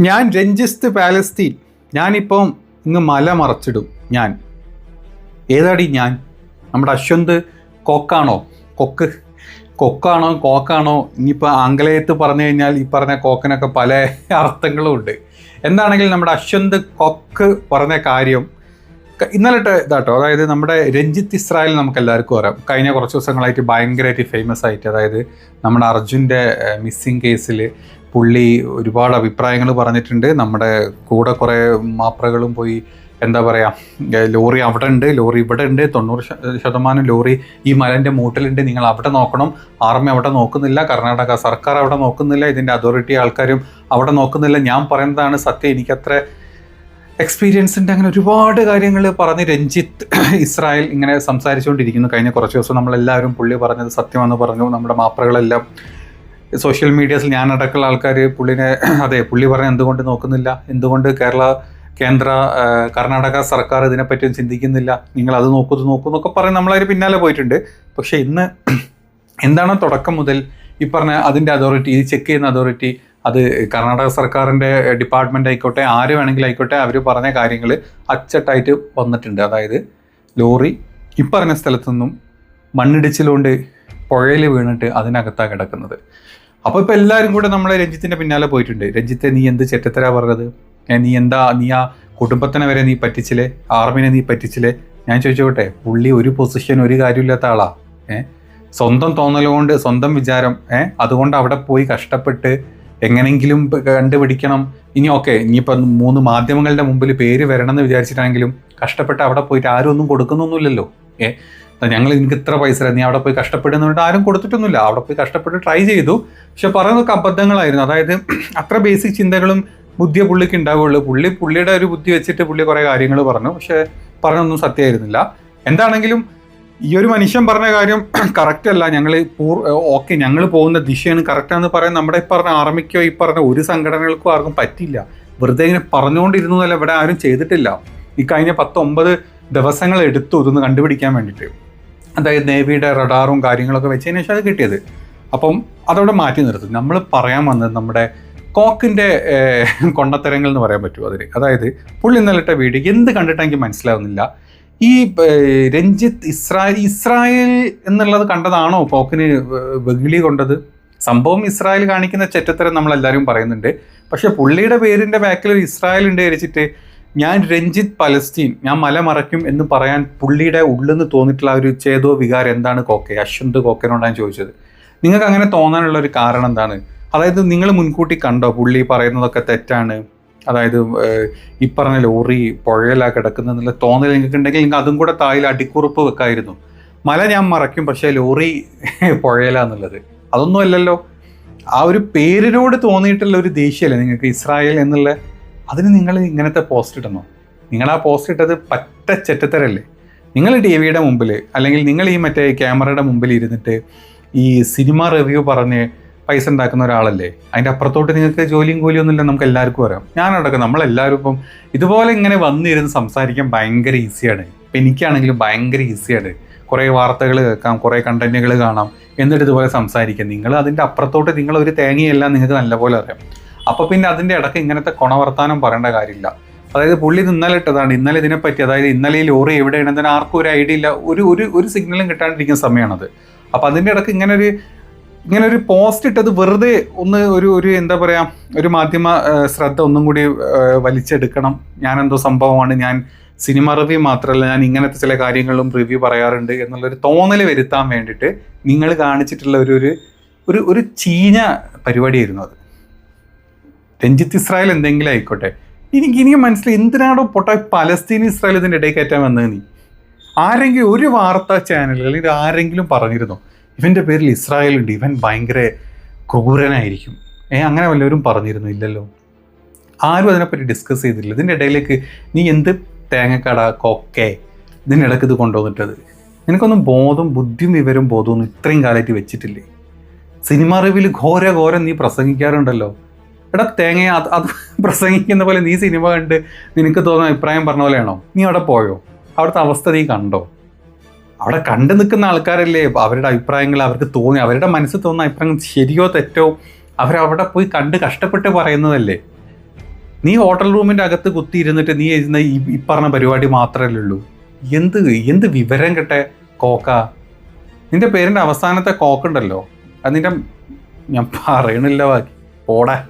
ഞാൻ രഞ്ജിസ്ത് പാലസ്തീൻ. ഞാനിപ്പം ഇങ്ങ് മല മറച്ചിടും. ഞാൻ. ഏതാടി ഞാൻ? നമ്മുടെ അശ്വന്ത് കൊക്കാണോ? കൊക്ക്. കൊക്കാണോ കോക്കാണോ? ഇനിയിപ്പോൾ ആംഗലേയത്ത് പറഞ്ഞു കഴിഞ്ഞാൽ ഈ പറഞ്ഞ കോക്കിനൊക്കെ പല അർത്ഥങ്ങളും ഉണ്ട്. എന്താണെങ്കിൽ നമ്മുടെ അശ്വന്ത് കൊക്ക് പറഞ്ഞ കാര്യം ഇന്നലെ ഇന്നലത്തെ ഇതാട്ടോ. അതായത് നമ്മുടെ രഞ്ജിത്ത് ഇസ്രായേൽ നമുക്ക് എല്ലാവർക്കും അറിയാം. കഴിഞ്ഞ കുറച്ച് ദിവസങ്ങളായിട്ട് ഭയങ്കരമായിട്ട് ഫേമസ് ആയിട്ട് അതായത് നമ്മുടെ അർജുന്റെ മിസ്സിങ് കേസിൽ പുള്ളി ഒരുപാട് അഭിപ്രായങ്ങൾ പറഞ്ഞിട്ടുണ്ട്. നമ്മുടെ കൂടെ കുറേ മാപ്രകളും പോയി എന്താ പറയുക ലോറി അവിടെ ഉണ്ട് ലോറി ഇവിടെ ഉണ്ട് തൊണ്ണൂറ് ശതമാനം ലോറി ഈ മലന്റെ മൂട്ടിലുണ്ട് നിങ്ങൾ അവിടെ നോക്കണം. ആർമി അവിടെ നോക്കുന്നില്ല കർണാടക സർക്കാർ അവിടെ നോക്കുന്നില്ല ഇതിന്റെ അതോറിറ്റി ആൾക്കാരും അവിടെ നോക്കുന്നില്ല. ഞാൻ പറയുന്നതാണ് സത്യം എനിക്കത്ര എക്സ്പീരിയൻസിന്റെ അങ്ങനെ ഒരുപാട് കാര്യങ്ങൾ പറഞ്ഞ് രഞ്ജിത്ത് ഇസ്രായേൽ ഇങ്ങനെ സംസാരിച്ചുകൊണ്ടിരിക്കുന്നു. കഴിഞ്ഞ കുറച്ച് ദിവസം നമ്മളെല്ലാവരും പുള്ളി പറഞ്ഞത് സത്യമാണെന്ന് പറഞ്ഞു. നമ്മുടെ മാപ്രകളെല്ലാം സോഷ്യൽ മീഡിയസിൽ ഞാൻ അടക്കമുള്ള ആൾക്കാർ പുള്ളിനെ അതെ പുള്ളി പറഞ്ഞ എന്തുകൊണ്ട് നോക്കുന്നില്ല? എന്തുകൊണ്ട് കേരള കേന്ദ്ര കർണാടക സർക്കാർ ഇതിനെപ്പറ്റി ചിന്തിക്കുന്നില്ല? നിങ്ങൾ അത് നോക്കൂ ഇത് നോക്കൂ എന്നൊക്കെ പറഞ്ഞ് നമ്മളതിന് പിന്നാലെ പോയിട്ടുണ്ട്. പക്ഷേ ഇന്ന് എന്താണ് തുടക്കം മുതൽ ഈ പറഞ്ഞ അതിന്റെ അതോറിറ്റി ഇത് ചെക്ക് ചെയ്യുന്ന അതോറിറ്റി അത് കർണാടക സർക്കാരിന്റെ ഡിപ്പാർട്ട്മെന്റ് ആയിക്കോട്ടെ ആര് വേണമെങ്കിലും ആയിക്കോട്ടെ അവർ പറഞ്ഞ കാര്യങ്ങൾ അച്ചട്ടായിട്ട് വന്നിട്ടുണ്ട്. അതായത് ലോറി ഇപ്പറഞ്ഞ പറഞ്ഞ സ്ഥലത്തു നിന്നും മണ്ണിടിച്ചിലുകൊണ്ട് പുഴയിൽ വീണിട്ട് അതിനകത്താണ് കിടക്കുന്നത്. അപ്പോൾ ഇപ്പോൾ എല്ലാവരും കൂടെ നമ്മളെ രഞ്ജിത്തിന്റെ പിന്നാലെ പോയിട്ടുണ്ട്. രഞ്ജിത്തെ നീ എന്ത് ചെറ്റത്തരാ പറഞ്ഞത്? നീ എന്താ നീ ആ കുടുംബത്തിനെ വരെ നീ പറ്റിച്ചില്ലേ? ആർമിനെ നീ പറ്റിച്ചില്ലേ? ഞാൻ ചോദിച്ചോട്ടെ പുള്ളി ഒരു പൊസിഷൻ ഒരു കാര്യമില്ലാത്ത ആളാ. ഏഹ് സ്വന്തം തോന്നൽ കൊണ്ട് സ്വന്തം വിചാരം ഏഹ് അതുകൊണ്ട് അവിടെ പോയി കഷ്ടപ്പെട്ട് എങ്ങനെങ്കിലും കണ്ടുപിടിക്കണം. ഇനി ഓക്കെ ഇനിയിപ്പം മൂന്ന് മാധ്യമങ്ങളുടെ മുമ്പിൽ പേര് വരണം എന്ന് വിചാരിച്ചിട്ടാണെങ്കിലും കഷ്ടപ്പെട്ട് അവിടെ പോയിട്ട് ആരും ഒന്നും കൊടുക്കുന്നൊന്നുമില്ലല്ലോ. ഏ ഞങ്ങൾ എനിക്ക് ഇത്ര പൈസ നീ അവിടെ പോയി കഷ്ടപ്പെടുന്നുണ്ട് ആരും കൊടുത്തിട്ടൊന്നുമില്ല. അവിടെ പോയി കഷ്ടപ്പെട്ട് ട്രൈ ചെയ്തു. പക്ഷെ പറയുന്നതൊക്കെ അബദ്ധങ്ങളായിരുന്നു. അതായത് അത്ര ബേസിക് ചിന്തകളും ബുദ്ധിയെ പുള്ളിക്ക് ഉണ്ടാവുള്ളൂ പുള്ളി പുള്ളിയുടെ ഒരു ബുദ്ധി വെച്ചിട്ട് പുള്ളി കുറേ കാര്യങ്ങൾ പറഞ്ഞു. പക്ഷെ പറഞ്ഞൊന്നും സത്യമായിരുന്നില്ല. എന്താണെങ്കിലും ഈ ഒരു മനുഷ്യൻ പറഞ്ഞ കാര്യം കറക്റ്റ് അല്ല. ഞങ്ങൾ പൂർ ഓക്കെ ഞങ്ങൾ പോകുന്ന ദിശയാണ് കറക്റ്റ് എന്ന് പറയാൻ നമ്മുടെ ഈ പറഞ്ഞ ആർമിക്കോ ഈ പറഞ്ഞ ഒരു സംഘടനകൾക്കും ആർക്കും പറ്റില്ല വെറുതെ ഇങ്ങനെ പറഞ്ഞുകൊണ്ടിരുന്നതല്ല ഇവിടെ ആരും ചെയ്തിട്ടില്ല. ഈ കഴിഞ്ഞ പത്തൊമ്പത് ദിവസങ്ങൾ എടുത്തു ഇതൊന്ന് കണ്ടുപിടിക്കാൻ വേണ്ടിയിട്ട്. അതായത് നേവിയുടെ റഡാറും കാര്യങ്ങളൊക്കെ വെച്ചതിന് ശേഷം അത് കിട്ടിയത്. അപ്പം അതവിടെ മാറ്റി നിർത്തും. നമ്മൾ പറയാൻ വന്നത് നമ്മുടെ കോക്കിന്റെ കൊണ്ടത്തരങ്ങൾ എന്ന് പറയാൻ പറ്റുമോ അതിന്? അതായത് പുള്ളി ഇന്നലെ വീട് എന്ത് കണ്ടിട്ട് എനിക്ക് മനസ്സിലാവുന്നില്ല. ഈ രഞ്ജിത്ത് ഇസ്രായേൽ ഇസ്രായേൽ എന്നുള്ളത് കണ്ടതാണോ കോക്കിന് വെകിളി കൊണ്ടത്? സംഭവം ഇസ്രായേൽ കാണിക്കുന്ന ചെറ്റത്തരം നമ്മളെല്ലാവരും പറയുന്നുണ്ട്. പക്ഷേ പുള്ളിയുടെ പേരിന്റെ ബാക്കിൽ ഒരു ഇസ്രായേൽ ഉണ്ട് വിചാരിച്ചിട്ട് ഞാൻ രഞ്ജിത്ത് പലസ്തീൻ ഞാൻ മല മറയ്ക്കും എന്ന് പറയാൻ പുള്ളിയുടെ ഉള്ളിൽ നിന്ന് തോന്നിയിട്ടുള്ള ഒരു ചേതോ വികാരം എന്താണ് കോക്കെ? അശ്വന്ത് കോക്കനോടാണ് ചോദിച്ചത്. നിങ്ങൾക്ക് അങ്ങനെ തോന്നാനുള്ള ഒരു കാരണം എന്താണ്? അതായത് നിങ്ങൾ മുൻകൂട്ടി കണ്ടോ പുള്ളി പറയുന്നതൊക്കെ തെറ്റാണ്? അതായത് ഈ പറഞ്ഞ ലോറി പുഴയിലാ കിടക്കുന്നെന്നുള്ള തോന്നൽ നിങ്ങൾക്ക് ഉണ്ടെങ്കിൽ നിങ്ങൾ അതും കൂടെ തായിൽ അടിക്കുറിപ്പ് വെക്കായിരുന്നു. മല ഞാൻ മറയ്ക്കും പക്ഷേ ലോറി പുഴയിലാന്നുള്ളത് അതൊന്നും അല്ലല്ലോ. ആ ഒരു പേരിനോട് തോന്നിയിട്ടുള്ള ഒരു ദേഷ്യമല്ലേ നിങ്ങൾക്ക് ഇസ്രായേൽ എന്നുള്ള അതിന് നിങ്ങൾ ഇങ്ങനത്തെ പോസ്റ്റ് ഇടണോ? നിങ്ങൾ ആ പോസ്റ്റ് ഇട്ടത് പറ്റ ചെറ്റത്തരല്ലേ? നിങ്ങൾ ടി വിയുടെ മുമ്പിൽ അല്ലെങ്കിൽ നിങ്ങൾ ഈ മറ്റേ ക്യാമറയുടെ മുമ്പിൽ ഇരുന്നിട്ട് ഈ സിനിമ റിവ്യൂ പറഞ്ഞ് പൈസ ഉണ്ടാക്കുന്ന ഒരാളല്ലേ? അതിന്റെ അപ്പുറത്തോട്ട് നിങ്ങൾക്ക് ജോലിയും കൂലിയും ഒന്നുമില്ല നമുക്ക് എല്ലാവർക്കും അറിയാം. ഞാനടക്കം നമ്മളെല്ലാവരും ഇപ്പം ഇതുപോലെ ഇങ്ങനെ വന്നിരുന്ന് സംസാരിക്കാൻ ഭയങ്കര ഈസിയാണ് ഇപ്പം എനിക്കാണെങ്കിലും ഭയങ്കര ഈസിയാണ് കുറേ വാർത്തകൾ കേൾക്കാം കുറേ കണ്ടന്റുകൾ കാണാം എന്നിട്ട് ഇതുപോലെ സംസാരിക്കാം. നിങ്ങൾ അതിന്റെ അപ്പുറത്തോട്ട് നിങ്ങൾ ഒരു തേങ്ങയെല്ലാം നിങ്ങൾക്ക് നല്ലപോലെ അറിയാം. അപ്പോൾ പിന്നെ അതിന്റെ ഇടയ്ക്ക് ഇങ്ങനത്തെ കൊണവർത്താനം പറയേണ്ട കാര്യമില്ല. അതായത് പുള്ളി ഇത് ഇന്നലെ ഇട്ടതാണ്. ഇന്നലെ ഇതിനെപ്പറ്റി അതായത് ഇന്നലെ ഈ ലോറി എവിടെയാണെന്ന് ആർക്കും ഒരു ഐഡിയ ഇല്ല. ഒരു ഒരു ഒരു സിഗ്നലും കിട്ടാണ്ടിരിക്കുന്ന സമയമാണത് അപ്പോൾ അതിന്റെ ഇടയ്ക്ക് ഇങ്ങനെ ഒരു ഇങ്ങനെ ഒരു പോസ്റ്റ് ഇട്ടത് വെറുതെ ഒന്ന് ഒരു ഒരു എന്താ പറയുക ഒരു മാധ്യമ ശ്രദ്ധ ഒന്നും കൂടി വലിച്ചെടുക്കണം. ഞാൻ എന്തോ സംഭവമാണ്. ഞാൻ സിനിമ റിവ്യൂ മാത്രമല്ല ഞാൻ ഇങ്ങനത്തെ ചില കാര്യങ്ങളും റിവ്യൂ പറയാറുണ്ട് എന്നുള്ളൊരു തോന്നൽ വരുത്താൻ വേണ്ടിയിട്ട് നിങ്ങൾ കാണിച്ചിട്ടുള്ള ഒരു ഒരു ഒരു ചീഞ്ഞ പരിപാടിയായിരുന്നു അത്. രഞ്ജിത്ത് ഇസ്രായേൽ എന്തെങ്കിലും ആയിക്കോട്ടെ. എനിക്ക് ഇനിയും മനസ്സിലായി എന്തിനാണോ പൊട്ട പലസ്തീൻ ഇസ്രായേൽ ഇതിന്റെ ഇടയിൽ കയറ്റാൻ വന്നത് നീ? ആരെങ്കിലും ഒരു വാർത്താ ചാനൽ അല്ലെങ്കിൽ ആരെങ്കിലും പറഞ്ഞിരുന്നു? ഇവന്റെ പേരിൽ ഇസ്രായേൽ ഉണ്ട് ഇവൻ ഭയങ്കര ക്രൂരനായിരിക്കും. ഏ അങ്ങനെ വല്ലവരും പറഞ്ഞിരുന്നു? ഇല്ലല്ലോ. ആരും അതിനെപ്പറ്റി ഡിസ്കസ് ചെയ്തില്ല ഇതിന്റെ ഇടയിലേക്ക് നീ എന്ത് തേങ്ങക്കട കൊക്കെ ഇതിന്റെ ഇടയ്ക്ക് ഇത് കൊണ്ടുവന്നിട്ടത്? നിനക്കൊന്നും ബോധം ബുദ്ധിയും വിവരം ബോധമൊന്നും ഇത്രയും കാലമായിട്ട് വെച്ചിട്ടില്ലേ? സിനിമ റിവിൽ ഘോര ഘോരം നീ പ്രസംഗിക്കാറുണ്ടല്ലോ. എടാ തേങ്ങ അത് അത് പ്രസംഗിക്കുന്ന പോലെ നീ സിനിമ കണ്ട് നിനക്ക് തോന്നുന്ന അഭിപ്രായം പറഞ്ഞ പോലെയാണോ? നീ അവിടെ പോയോ? അവിടുത്തെ അവസ്ഥ നീ കണ്ടോ? അവിടെ കണ്ടു നിൽക്കുന്ന ആൾക്കാരല്ലേ അവരുടെ അഭിപ്രായങ്ങൾ അവർക്ക് തോന്നി അവരുടെ മനസ്സിൽ തോന്നുന്ന അഭിപ്രായം ശരിയോ തെറ്റോ അവരവിടെ പോയി കണ്ട് കഷ്ടപ്പെട്ട് പറയുന്നതല്ലേ? നീ ഹോട്ടൽ റൂമിന്റെ അകത്ത് കുത്തിയിരുന്നിട്ട് നീ ഇരുന്ന ഈ പറഞ്ഞ പരിപാടി മാത്രമല്ലേ ഉള്ളൂ. എന്ത് എന്ത് വിവരം കിട്ടെ കോക്ക? നിന്റെ പേരിന്റെ അവസാനത്തെ കോക്കുണ്ടല്ലോ അത് നിന്റെ ഞാൻ പറയണില്ല ബാക്കി. പോടാ.